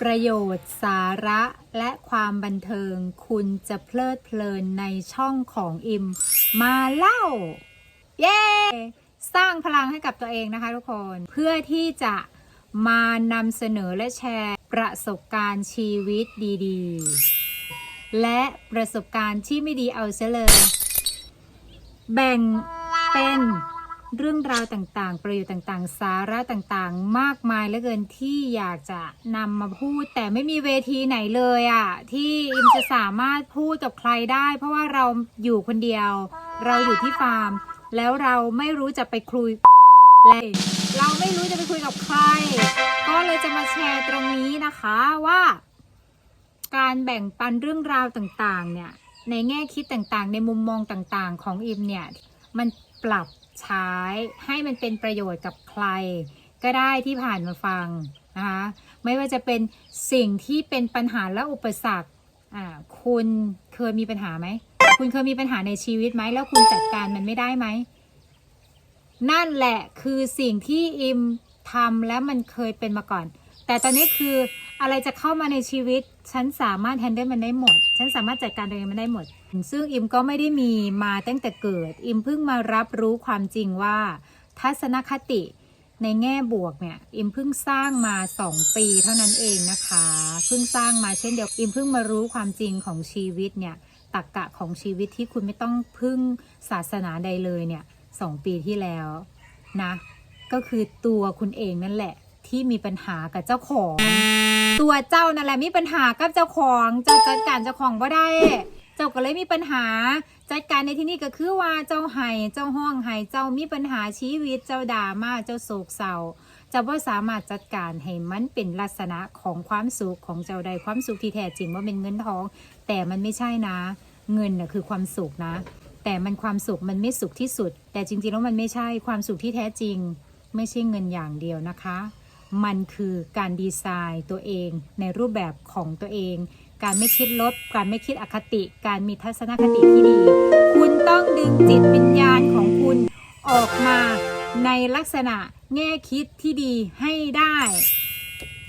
ประโยชน์สาระและความบันเทิงคุณจะเพลิดเพลินในช่องของอิมมาเล่า เย้ สร้างพลังให้กับตัวเองนะคะทุกคน เพื่อที่จะมานำเสนอและแชร์ประสบการณ์ชีวิตดีๆ และประสบการณ์ที่ไม่ดีเอาเสียเลย แบ่งเป็น เรื่องราวต่างๆ ประโยชน์ต่างๆ สาระต่างๆ มากมายเหลือเกินที่อยากจะนำมาพูด แต่ไม่มีเวทีไหนเลยอะ่ะที่อิมจะสามารถพูดกับใครได้ เพราะว่าเราอยู่คนเดียว เราอยู่ที่ฟาร์ม แล้วเราไม่รู้จะไปคุยเลยเราไม่รู้จะไปคุยกับใคร ก็เลยจะมาแชร์ตรงนี้นะคะว่า การแบ่งปันเรื่องราวต่างๆ เนี่ยในแง่คิดต่างๆ ในมุมมองต่างๆ ของอิมเนี่ย มันปรับใช้ให้มันเป็นประโยชน์กับใคร ก็ได้ที่ผ่านมาฟังนะคะไม่ว่าจะเป็นสิ่งที่เป็นปัญหาและอุปสรรคอ่าคุณเคยมีปัญหาไหม คุณเคยมีปัญหาในชีวิตไหม แล้วคุณจัดการมันไม่ได้ไหม นั่นแหละคือสิ่งที่อิมทำแล้วมันเคยเป็นมาก่อน แต่ตอนนี้คือ อะไรจะเข้ามาในชีวิต ฉันสามารถแฮนเดิลมันได้หมด ฉันสามารถจัดการตัวเองมันได้หมด ซึ่งอิมก็ไม่ได้มีมาตั้งแต่เกิด อิมเพิ่งมารับรู้ความจริงว่า ทัศนคติในแง่บวกเนี่ยอิมเพิ่งสร้างมา 2 ปีเท่านั้นเองนะคะเพิ่งสร้างมาเช่นเดียวอิมเพิ่งมารู้ความจริงของชีวิตเนี่ยตรกกะของชีวิตที่คุณไม่ต้องพึ่งศาสนาใดเลยเนี่ยสองปีที่แล้วนะ ก็คือตัวคุณเองนั่นแหละที่มีปัญหากับเจ้าของ ตัวเจ้านั่นแหละมีปัญหากับเจ้าของเจ้าจัดการเจ้าของบ่ได้ เจ้าก็เลยมีปัญหา จัดการในที่นี้ก็คือว่าเจ้าไห้เจ้าห้องไห้เจ้ามีปัญหาชีวิตเจ้าด่ามาเจ้าโศกเศร้าเจ้าว่าสามารถจัดการให้มันเป็นลักษณะของความสุขของเจ้าใดความสุขที่แท้จริงว่าเป็นเงินทอง แต่มันไม่ใช่นะ เงินน่ะคือความสุขนะ แต่มันความสุขมันไม่สุขที่สุด แต่จริงๆแล้วมันไม่ใช่ความสุขที่แท้จริง ไม่ใช่เงินอย่างเดียวนะคะ มันคือการดีไซน์ตัวเอง ในรูปแบบของตัวเอง การไม่คิดลบ การไม่คิดอคติ การมีทัศนคติที่ดี คุณต้องดึงจิตวิญญาณของคุณออกมาในลักษณะแง่คิดที่ดีให้ได้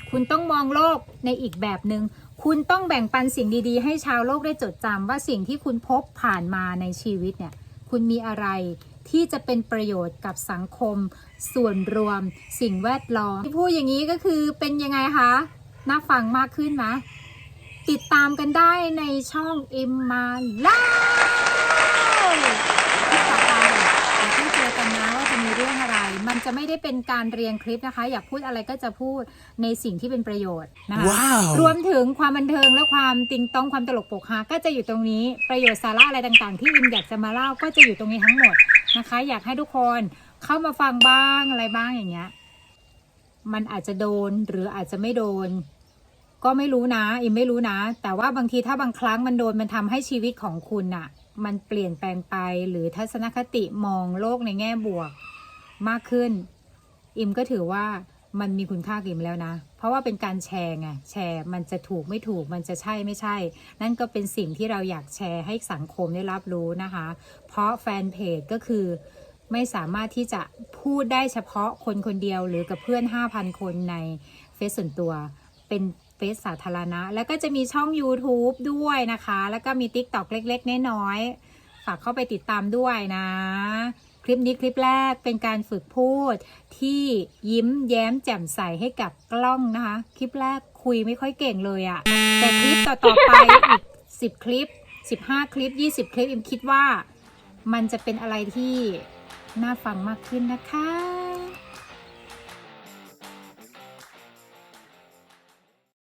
คุณต้องมองโลกในอีกแบบหนึง่งคุณต้องแบ่งปันสิ่งดีๆ ให้ชาวโลกได้จดจำว่าสิ่งที่คุณพบผ่านมาในชีวิตเนี่ย คุณมีอะไร ที่จะเป็นประโยชน์กับสังคม ส่วนรวม สิ่งแวดล้อมที่พูดอย่างนี้ก็คือเป็นยังไงคะ น่าฟังมากขึ้นไหมติดตามกันได้ในช่องอิมมาล่าที่ต่อไปเดี๋ยวต้องเจอกันนะว่าจะมีเรื่องอะไรมันจะไม่ได้เป็นการเรียงคลิปนะคะ อยากพูดอะไรก็จะพูดในสิ่งที่เป็นประโยชน์นะคะ Wow. รวมถึงความบันเทิงและความติงต้องความตลกโปกฮาก็จะอยู่ตรงนี้ประโยชน์สาระอะไรต่างๆ ที่อิมอยากจะมาเล่าก็จะอยู่ตรงนี้ทั้งหมด นะคะ อยากให้ทุกคนเข้ามาฟังบ้างอะไรบ้างอย่างเงี้ย มันอาจจะโดนหรืออาจจะไม่โดน ก็ไม่รู้นะอิมไม่รู้นะ แต่ว่าบางทีถ้าบางครั้งมันโดนมันทำให้ชีวิตของคุณน่ะมันเปลี่ยนแปลงไปหรือทัศนคติมองโลกในแง่บวกมากขึ้น อิมก็ถือว่า มันมีคุณค่ากิมแล้วนะ เพราะว่าเป็นการแชร์ไงแชร์มันจะถูกไม่ถูกมันจะใช่ไม่ใช่ นั่นก็เป็นสิ่งที่เราอยากแชร์ให้สังคมได้รับรู้นะคะ เพราะแฟนเพจก็คือไม่สามารถที่จะพูดได้เฉพาะคนคนเดียวหรือกับเพื่อน 5,000 คนในเฟซส่วนตัวเป็นเฟซสาธารณะ แล้วก็จะมีช่อง YouTube ด้วยนะคะ แล้วก็มี TikTok เล็ก ๆ น้อยๆฝากเข้าไปติดตามด้วยนะ ลิปนี้คลิปแรกเป็นการฝึกพูดที่ยิ้มแย้มแจ่มใสให้กับกล้องนะคะ คลิปแรกคุยไม่ค่อยเก่งเลยอะแต่คลิปต่อๆไปอีก10คลิป15คลิป20คลิปอิมคิดว่า มันจะเป็นอะไรที่น่าฟังมากขึ้นนะคะ